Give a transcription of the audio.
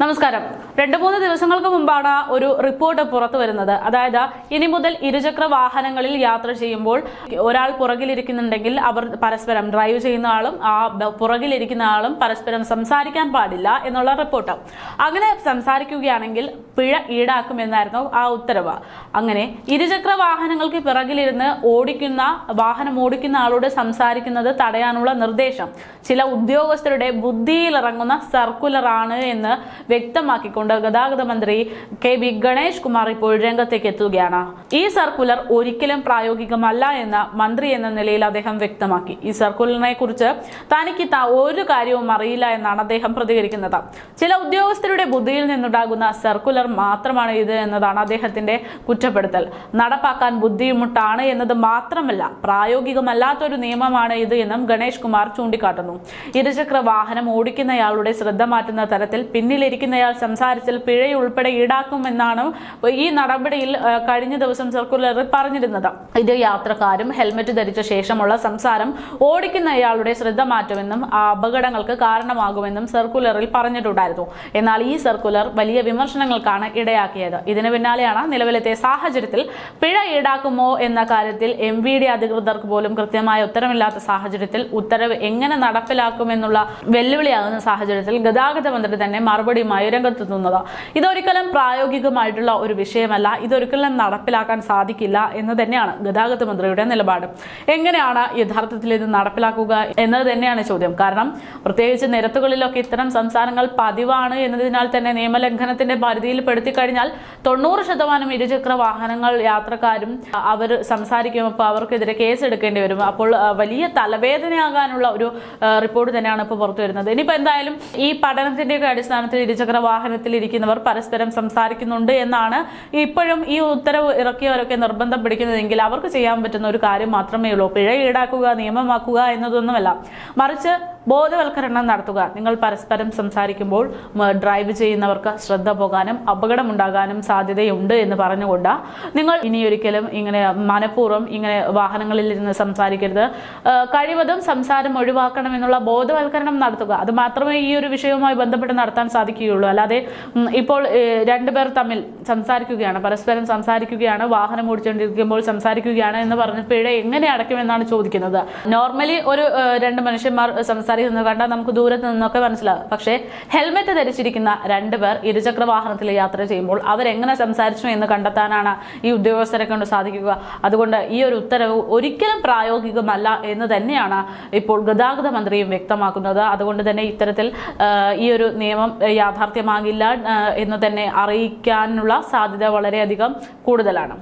നമസ്കാരം. രണ്ടു മൂന്ന് ദിവസങ്ങൾക്ക് മുമ്പാണ് ഒരു റിപ്പോർട്ട് പുറത്തു വരുന്നത്. അതായത് ഇനി മുതൽ ഇരുചക്ര വാഹനങ്ങളിൽ യാത്ര ചെയ്യുമ്പോൾ ഒരാൾ പുറകിലിരിക്കുന്നുണ്ടെങ്കിൽ അവർ പരസ്പരം ഡ്രൈവ് ചെയ്യുന്ന ആളും ആ പുറകിലിരിക്കുന്ന ആളും പരസ്പരം സംസാരിക്കാൻ പാടില്ല എന്നുള്ള റിപ്പോർട്ട്. അങ്ങനെ സംസാരിക്കുകയാണെങ്കിൽ പിഴ ഈടാക്കുമെന്നായിരുന്നു ആ ഉത്തരവ്. അങ്ങനെ ഇരുചക്ര വാഹനങ്ങൾക്ക് പിറകിലിരുന്ന് ഓടിക്കുന്ന വാഹനം ഓടിക്കുന്ന ആളോട് സംസാരിക്കുന്നത് തടയാനുള്ള നിർദ്ദേശം ചില ഉദ്യോഗസ്ഥരുടെ ബുദ്ധിയിലിറങ്ങുന്ന സർക്കുലറാണ് എന്ന് വ്യക്തമാക്കിക്കൊണ്ട് ഗതാഗത മന്ത്രി കെ വി ഗണേഷ് കുമാർ ഇപ്പോൾ രംഗത്തേക്ക് എത്തുകയാണ്. ഈ സർക്കുലർ ഒരിക്കലും പ്രായോഗികമല്ല എന്ന് മന്ത്രി എന്ന നിലയിൽ അദ്ദേഹം വ്യക്തമാക്കി. ഈ സർക്കുലറിനെ കുറിച്ച് തനിക്ക് ഒരു കാര്യവും അറിയില്ല എന്നാണ് അദ്ദേഹം പ്രതികരിക്കുന്നത്. ചില ഉദ്യോഗസ്ഥരുടെ ബുദ്ധിയിൽ നിന്നുണ്ടാകുന്ന സർക്കുലർ മാത്രമാണ് ഇത് എന്നതാണ് അദ്ദേഹത്തിന്റെ കുറ്റപ്പെടുത്തൽ. നടപ്പാക്കാൻ ബുദ്ധിമുട്ടാണ് എന്നത് മാത്രമല്ല പ്രായോഗികമല്ലാത്തൊരു നിയമമാണ് ഇത് എന്നും ഗണേഷ് കുമാർ ചൂണ്ടിക്കാട്ടുന്നു. ഇരുചക്ര വാഹനം ഓടിക്കുന്നയാളുടെ ശ്രദ്ധ മാറ്റുന്ന തരത്തിൽ പിന്നിലിരിക്കുന്നയാൾ സംസാരിച്ചാൽ പിഴയുൾപ്പെടെ ഈടാക്കുമെന്നാണ് ഈ നടപടിയിൽ കഴിഞ്ഞ ദിവസം സർക്കുലറിൽ പറഞ്ഞിരുന്നത്. ഇത് യാത്രക്കാരും ഹെൽമറ്റ് ധരിച്ച ശേഷമുള്ള സംസാരം ഓടിക്കുന്നയാളുടെ ശ്രദ്ധ മാറ്റുമെന്നും അപകടങ്ങൾക്ക് കാരണമാകുമെന്നും സർക്കുലറിൽ പറഞ്ഞിട്ടുണ്ടായിരുന്നു. എന്നാൽ ഈ സർക്കുലർ വലിയ വിമർശനങ്ങൾക്കാണ് ഇടയാക്കിയത്. ഇതിന് പിന്നാലെയാണ് നിലവിലത്തെ സാഹചര്യത്തിൽ പിഴ ഈടാക്കുമോ എന്ന കാര്യത്തിൽ എം വി ഡി അധികൃതർക്ക് പോലും കൃത്യമായ ഉത്തരവില്ലാത്ത സാഹചര്യത്തിൽ ഉത്തരവ് എങ്ങനെ നടപ്പിലാക്കുമെന്നുള്ള വെല്ലുവിളിയാകുന്ന സാഹചര്യത്തിൽ ഗതാഗത മന്ത്രി തന്നെ മറുപടിയുമായി രംഗത്തെത്തുന്നത് ഇതൊരിക്കലും പ്രായോഗികമായിട്ടുള്ള ഒരു വിഷയമല്ല. ഇതൊരിക്കലും നടപ്പിലാക്കാൻ സാധിക്കില്ല എന്ന് തന്നെയാണ് ഗതാഗത മന്ത്രിയുടെ നിലപാട്. എങ്ങനെയാണ് യഥാർത്ഥത്തിൽ ഇത് നടപ്പിലാക്കുക എന്നത് തന്നെയാണ് ചോദ്യം. കാരണം പ്രത്യേകിച്ച് നിരത്തുകളിലൊക്കെ ഇത്തരം സംസാരങ്ങൾ പതിവാണ് എന്നതിനാൽ തന്നെ നിയമലംഘനത്തിന്റെ പരിധിയിൽ പെടുത്തി കഴിഞ്ഞാൽ തൊണ്ണൂറ് ശതമാനം ഇരുചക്ര വാഹനങ്ങൾ യാത്രക്കാരും അവർ സംസാരിക്കും. അപ്പോൾ അവർക്കെതിരെ കേസ് എടുക്കേണ്ടി വരും. അപ്പോൾ വലിയ തലവേദനയാകാനുള്ള ഒരു റിപ്പോർട്ട് തന്നെയാണ് ഇപ്പോൾ പുറത്തു വരുന്നത് ഇനിയിപ്പോൾ എന്തായാലും ഈ പഠനത്തിന്റെയൊക്കെ അടിസ്ഥാനത്തിൽ ഇരുചക്ര വാഹനത്തിൽ ഇരിക്കുന്നവർ പരസ്പരം സംസാരിക്കുന്നുണ്ട് എന്നാണ് ഇപ്പോഴും ഈ ഉത്തരവ് ഇറക്കിയവരൊക്കെ നിർബന്ധം പിടിക്കുന്നതെങ്കിൽ അവർക്ക് ചെയ്യാൻ പറ്റുന്ന ഒരു കാര്യം മാത്രമേ ഉള്ളൂ. പിഴ ഈടാക്കുക നിയമമാക്കുക എന്നതൊന്നുമല്ല. മറിച്ച് ബോധവൽക്കരണം നടത്തുക. നിങ്ങൾ പരസ്പരം സംസാരിക്കുമ്പോൾ ഡ്രൈവ് ചെയ്യുന്നവർക്ക് ശ്രദ്ധ പോകാനും അപകടമുണ്ടാകാനും സാധ്യതയുണ്ട് എന്ന് പറഞ്ഞുകൊണ്ട് നിങ്ങൾ ഇനിയൊരിക്കലും ഇങ്ങനെ മനഃപൂർവം ഇങ്ങനെ വാഹനങ്ങളിൽ ഇരുന്ന് സംസാരിക്കരുത് കഴിവതും സംസാരം ഒഴിവാക്കണം എന്നുള്ള ബോധവൽക്കരണം നടത്തുക. അത് മാത്രമേ ഈ ഒരു വിഷയവുമായി ബന്ധപ്പെട്ട് നടത്താൻ സാധിക്കുകയുള്ളൂ. അല്ലാതെ ഇപ്പോൾ രണ്ടുപേർ തമ്മിൽ സംസാരിക്കുകയാണ്. പരസ്പരം സംസാരിക്കുകയാണ്. വാഹനം ഓടിച്ചുകൊണ്ടിരിക്കുമ്പോൾ സംസാരിക്കുകയാണ് എന്ന് പറഞ്ഞ് പിഴ എങ്ങനെ അടയ്ക്കുമെന്നാണ് ചോദിക്കുന്നത്. നോർമലി ഒരു രണ്ട് മനുഷ്യന്മാർ സംസാരിക്കുന്നത് കണ്ടാൽ നമുക്ക് ദൂരത്ത് നിന്നൊക്കെ മനസ്സിലാകും പക്ഷേ ഹെൽമെറ്റ് ധരിച്ചിരിക്കുന്ന രണ്ടുപേർ ഇരുചക്ര വാഹനത്തിൽ യാത്ര ചെയ്യുമ്പോൾ അവരെങ്ങനെ സംസാരിച്ചു എന്ന് കണ്ടെത്താനാണ് ഈ ഉദ്യോഗസ്ഥരെ കൊണ്ട് സാധിക്കുക. അതുകൊണ്ട് ഈ ഒരു ഉത്തരവ് ഒരിക്കലും പ്രായോഗികമല്ല എന്ന് തന്നെയാണ് ഇപ്പോൾ ഗതാഗത മന്ത്രിയും വ്യക്തമാക്കുന്നത്. അതുകൊണ്ട് തന്നെ ഇത്തരത്തിൽ ഈ ഒരു നിയമം യാഥാർത്ഥ്യമാകില്ല എന്ന് തന്നെ അറിയിക്കാനുള്ള സാധ്യത വളരെയധികം കൂടുതലാണ്.